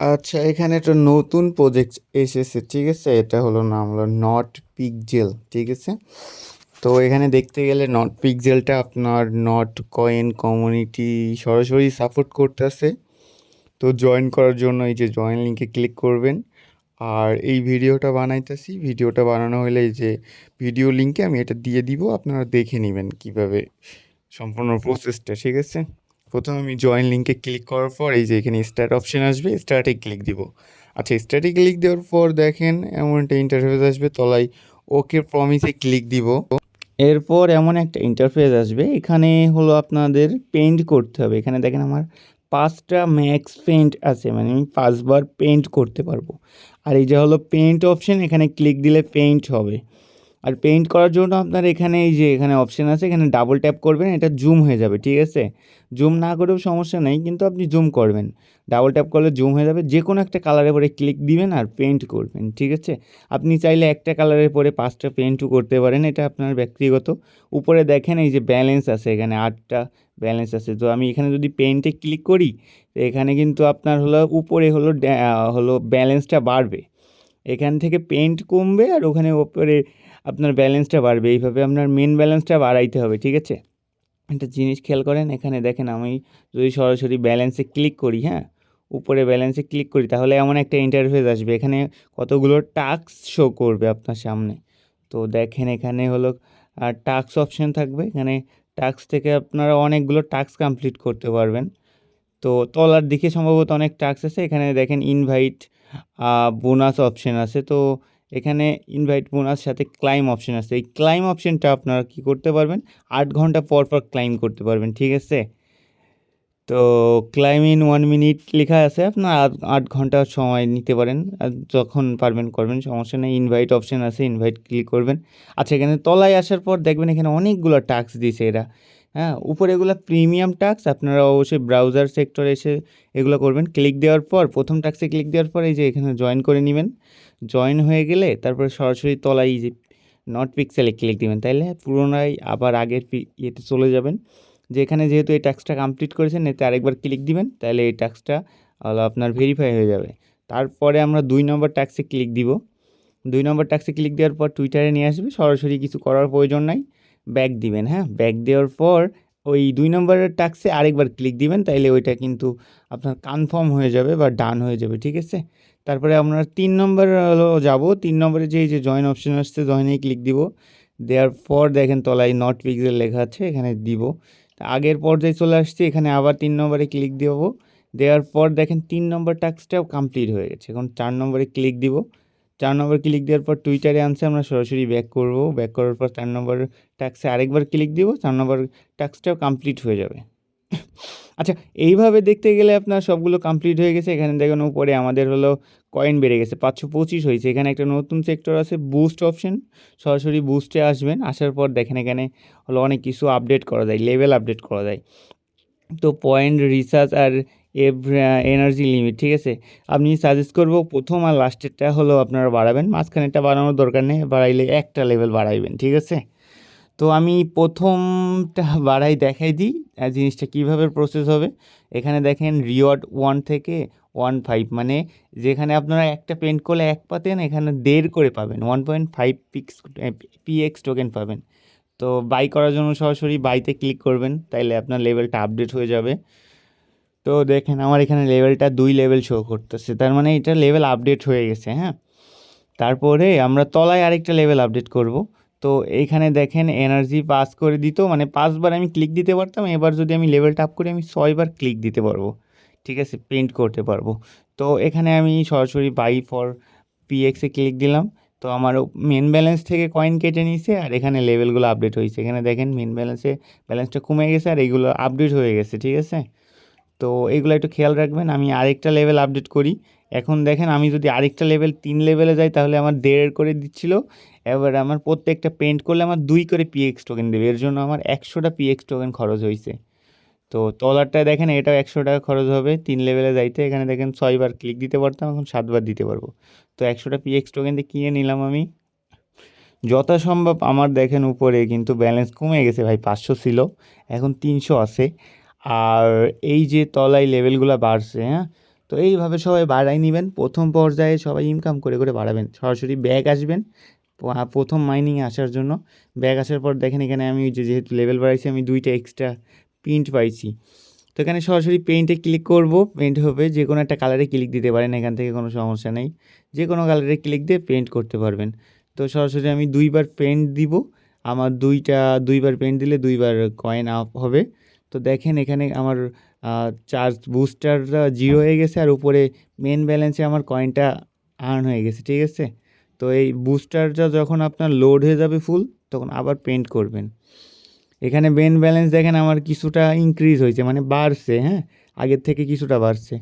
আচ্ছা এখানে একটা নতুন প্রজেক্ট এসেছে, ঠিক আছে? এটা হলো নাম হলো নট পিকজেল ঠিক আছে? তো এখানে দেখতে গেলে নট পিকজেলটা আপনার নট কয়েন কমিউনিটি সরাসরি সাপোর্ট করতেছে। তো জয়েন করার জন্য এই যে জয়েন লিঙ্কে ক্লিক করবেন। আর এই ভিডিওটা বানাইতেছি। ভিডিওটা বানানো হলে এই যে ভিডিও লিঙ্কে আমি এটা দিয়ে দিব, আপনারা দেখে নেবেন কীভাবে সম্পূর্ণ প্রসেসটা ঠিক আছে? প্রথমে আমি জয়েন লিঙ্কে ক্লিক করার পর এই যে এখানে স্টার্ট অপশন আসবে স্টার্টে ক্লিক দিব। আচ্ছা স্টার্টে ক্লিক দেওয়ার পর দেখেন এমন একটা ইন্টারফেস আসবে, তলায় ওকে প্রমিসে ক্লিক দিব। এরপর এমন একটা ইন্টারফেস আসবে, এখানে হলো আপনাদের পেন্ট করতে হবে। এখানে দেখেন আমার পাঁচটা ম্যাক্স পেন্ট আছে মানে আমি পাঁচবার পেন্ট করতে পারব। আর এই যে হলো পেন্ট অপশন এখানে ক্লিক দিলে পেন্ট হবে। আর পেইন্ট করার জন্য আপনার এখানে এই যে এখানে অপশান আছে, এখানে ডাবল ট্যাপ করবেন, এটা জুম হয়ে যাবে, ঠিক আছে? জুম না করেও সমস্যা নেই, কিন্তু আপনি জুম করবেন। ডাবল ট্যাপ করলে জুম হয়ে যাবে যে কোনো একটা কালারের পরে ক্লিক দিবেন আর পেইন্ট করবেন, ঠিক আছে? আপনি চাইলে একটা কালারের পরে পাঁচটা পেইন্টও করতে পারেন, এটা আপনার ব্যক্তিগত। উপরে দেখেন এই যে ব্যালেন্স আছে, এখানে আটটা ব্যালেন্স আছে, তো আমি এখানে যদি পেইন্টে ক্লিক করি, তো এখানে কিন্তু আপনার হলো উপরে হলো হলো ব্যালেন্সটা বাড়বে। এখান থেকে পেইন্ট কমবে আর ওখানে ওপরে আপনার ব্যালেন্সটা বাড়বে। এইভাবে আপনার মেন ব্যালেন্সটা বাড়াইতে হবে, ঠিক আছে? একটা জিনিস খেয়াল করেন, এখানে দেখেন আমি যদি সরাসরি ব্যালেন্সে ক্লিক করি হ্যাঁ? উপরে ব্যালেন্সে ক্লিক করি, তাহলে এমন একটা ইন্টারফেস আসবে। এখানে কতগুলো টাস্ক শো করবে আপনার সামনে। তো দেখেন এখানে হলো আর টাস্ক অপশান থাকবে। এখানে টাস্ক থেকে আপনারা অনেকগুলো টাস্ক কমপ্লিট করতে পারবেন। তো তলার দিকে সম্ভবত অনেক টাস্ক আছে। এখানে দেখেন ইনভাইট বোনাস অপশান আছে। তো এখানে ইনভাইট বোনাস সাথে ক্লাইম অপশন আছে। এই ক্লাইম অপশনটা আপনারা কী করতে পারবেন? আট ঘণ্টা পর পর ক্লাইম করতে পারবেন, ঠিক আছে? তো ক্লাইম ইন ওয়ান মিনিট লেখা আছে, আপনার আট ঘণ্টা সময় নিতে পারেন। যখন পারবেন করবেন, সমস্যা নেই ইনভাইট অপশন আছে ইনভাইট ক্লিক করবেন। আচ্ছা এখানে তলায় আসার পর দেখবেন এখানে অনেকগুলো টাস্ক দিয়েছে এরা। হ্যাঁ উপরে এগুলো প্রিমিয়াম টাস্ক আপনারা অবশ্যই ব্রাউজার সেক্টরে এসে এগুলো করবেন। ক্লিক দেওয়ার পর, প্রথম টাস্কে ক্লিক দেওয়ার পর এই যে এখানে জয়েন করে নেবেন। জয়েন হয়ে গেলে তারপরে সরাসরি তলায় যে নট পিক্সেলে ক্লিক দেবেন। তাইলে পুরোনায় আবার আগের ইয়েতে চলে যাবেন। যে এখানে যেহেতু এই ট্যাক্সটা কমপ্লিট করেছেন, এতে আরেকবার ক্লিক দিবেন তাহলে এই ট্যাক্সটা আপনার ভেরিফাই হয়ে যাবে। তারপরে আমরা দুই নম্বর ট্যাক্সে ক্লিক দিব। দুই নম্বর ট্যাক্সে ক্লিক দেওয়ার পর টুইটারে নিয়ে আসবে। সরাসরি কিছু করার প্রয়োজন নাই। ব্যাক দিবেন হ্যাঁ? ব্যাক দেওয়ার পর ওই দুই নম্বরের টাক্সে আরেকবার ক্লিক দিবেন, তাইলে ওইটা কিন্তু আপনার কনফার্ম হয়ে যাবে বা ডান হয়ে যাবে, ঠিক আছে? তারপরে আপনার তিন নম্বর হলো যাব, তিন নম্বরে যে যে জয়েন অপশন আসছে জয়েনে ক্লিক দিব। দেওয়ার পর দেখেন তলায় নট পিক্সেল লেখা আছে, এখানে দিব। আগের পর্যায়ে চলে আসছে, এখানে আবার তিন নম্বরে ক্লিক দেবো। দেওয়ার পর দেখেন তিন নম্বর টাস্কটাও কমপ্লিট হয়ে গেছে, এখন চার নম্বরে ক্লিক দিব। চার নম্বর ক্লিক দেওয়ার পর টুইটারে আনছে, আমরা সরাসরি ব্যাক করব। ব্যাক করার পর চার নম্বর ট্যাক্সে আরেকবার ক্লিক দিব, চার নম্বর ট্যাক্সটাও কমপ্লিট হয়ে যাবে। আচ্ছা এইভাবে দেখতে গেলে আপনার সবগুলো কমপ্লিট হয়ে গেছে। এখানে দেখুন, উপরে আমাদের হলো কয়েন বেড়ে গেছে, পাঁচশো পঁচিশ হয়েছে। এখানে একটা নতুন সেক্টর আছে বুস্ট অপশন সরাসরি বুস্টে আসবেন, আসার পর দেখেন এখানে হলো অনেক কিছু আপডেট করা যায় লেভেল আপডেট করা যায়। তো পয়েন্ট রিসার্চ আর এনার্জি লিমিট ঠিক আছে? আপনি সাজেস্ট করব প্রথম আর লাস্টেরটা হলো আপনারা বাড়াবেন। মাঝখানেরটা বাড়ানোর দরকার নেই, বাড়াইলে একটা লেভেল বাড়াইবেন, ঠিক আছে? তো আমি প্রথমটা বাড়াই দেখাই দিই জিনিসটা কীভাবে প্রসেস হবে। এখানে দেখেন রিওয়ার্ড ওয়ান থেকে ওয়ান ফাইভ মানে যেখানে আপনারা একটা পেন্ট করলে এক পাতেন, এখানে দেড় করে পাবেন one point five pix PX token পাবেন। তো বাই করার জন্য সরাসরি বাইতে ক্লিক করবেন, তাইলে আপনার লেভেলটা আপডেট হয়ে যাবে। তো দেখেন আমার এখানে লেভেলটা দুই লেভেল শো করতেছে। তার মানে এটা লেভেল আপডেট হয়ে গেছে হ্যাঁ? তারপরে আমরা তলায় আরেকটা লেভেল আপডেট করব। তো এইখানে দেখেন এনার্জি পাস করে দিত মানে পাঁচবার আমি ক্লিক দিতে পারতাম, এবার যদি আমি লেভেলটা আপ করি, আমি ছয়বার ক্লিক দিতে পারব। ঠিক আছে? প্রিন্ট করতে পারব। তো এখানে আমি সরাসরি বাই ফর পিএক্সে ক্লিক দিলাম। তো আমার মেন ব্যালেন্স থেকে কয়েন কেটে নিয়েছে, আর এখানে লেভেলগুলো আপডেট হয়েছে। এখানে দেখেন মেন ব্যালেন্সে ব্যালেন্সটা কমে গেছে, আর এইগুলো আপডেট হয়ে গেছে, ঠিক আছে? তো এগুলো একটু খেয়াল রাখবেন। আমি আরেকটা লেভেল আপডেট করি। এখন দেখেন আমি যদি আরেকটা লেভেল তিন লেভেলে যাই, তাহলে আমার দেড় করে দিচ্ছিল। এবার আমার প্রত্যেকটা পেন্ট করলে আমার দুই করে পিএক্স টোকেন দেবে। এর জন্য আমার একশোটা পিএক্স টোকেন খরচ হয়েছে তো তলারটায় দেখেন, এটাও একশো টাকা খরচ হবে। তিন লেভেলে যাইতে, এখানে দেখেন ছয়বার ক্লিক দিতে পারতাম, এখন সাতবার দিতে পারব। তো একশোটা পিএক্স টোকেন দিয়ে কিনে নিলাম আমি। যথাসম্ভব আমার দেখেন উপরে কিন্তু ব্যালেন্স কমে গেছে ভাই, পাঁচশো ছিল। এখন তিনশো আছে। আর এই যে তলায় লেভেলগুলো বাড়ছে হ্যাঁ? তো এইভাবে সবাই বাড়াই নেবেন। প্রথম পর্যায়ে সবাই ইনকাম করে করে বাড়াবেন। সরাসরি ব্যাগ আসবেন প্রথম মাইনিংয়ে আসার জন্য। ব্যাগ আসার পর দেখেন এখানে আমি যে যেহেতু লেভেল বাড়াইছি, আমি দুইটা এক্সট্রা প্রিন্ট পাইছি। তো এখানে সরাসরি পেইন্টে ক্লিক করব। পেইন্ট হবে, যে কোনো একটা কালারে ক্লিক দিতে পারেন, এখান থেকে কোনো সমস্যা নেই। যে কোনো কালারে ক্লিক দিয়ে পেইন্ট করতে পারবেন। তো সরাসরি আমি দুইবার পেইন্ট দিব। আমার দুইটা, দুইবার পেইন্ট দিলে দুইবার কয়েন আপ হবে। তো দেখেন এখানে আমার চার্জ বুস্টারটা জিরো হয়ে গেছে আর উপরে মেন ব্যালেন্সে আমার কয়েনটা আর্ন হয়ে গেছে, ঠিক আছে? তো এই বুস্টারটা যখন আপনার লোড হয়ে যাবে ফুল তখন আবার পেন্ট করবেন। এখানে মেন ব্যালেন্স দেখেন আমার কিছুটা ইনক্রিজ হয়েছে মানে বাড়ছে হ্যাঁ? আগের থেকে কিছুটা বাড়ছে।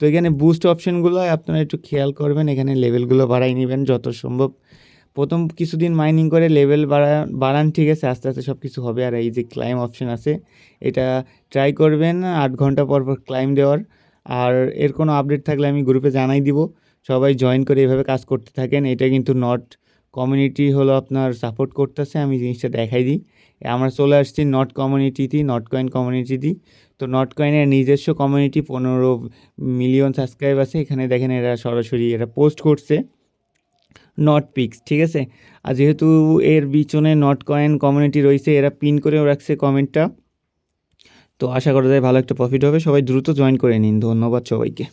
তো এখানে বুস্ট অপশানগুলো আপনারা একটু খেয়াল করবেন, এখানে লেভেলগুলো বাড়াই নেবেন যত সম্ভব। প্রথম কিছুদিন মাইনিং করে লেভেল বাড়া, বাড়ান, ঠিক আছে, আস্তে আস্তে সব কিছু হবে। আর এই যে ক্লাইম অপশন আছে, এটা ট্রাই করবেন, আট ঘণ্টা পর পর ক্লাইম দেওয়ার। আর এর কোনো আপডেট থাকলে আমি গ্রুপে জানাই দিব। সবাই জয়েন করে এভাবে কাজ করতে থাকেন। এটা কিন্তু নট কমিউনিটি হলো আপনার সাপোর্ট করতেছে, আমি জিনিসটা দেখাই দিই। আমরা চলে আসছি নট কমিউনিটিতে নট কয়েন কমিউনিটিতে তো। নট কয়েনের নিজস্ব কমিউনিটি পনেরো মিলিয়ন সাবস্ক্রাইব আছে। এখানে দেখেন এরা সরাসরি এরা পোস্ট করছে। নট পিক্স ঠিক আছে? আর যেহেতু এর বিচনে নট কয়েন কমিউনিটি রয়েছে, এরা পিন করেও রাখছে কমেন্টটা তো আশা করা যায় ভালো একটা প্রফিট হবে। সবাই দ্রুত জয়েন করে নিন। ধন্যবাদ সবাইকে।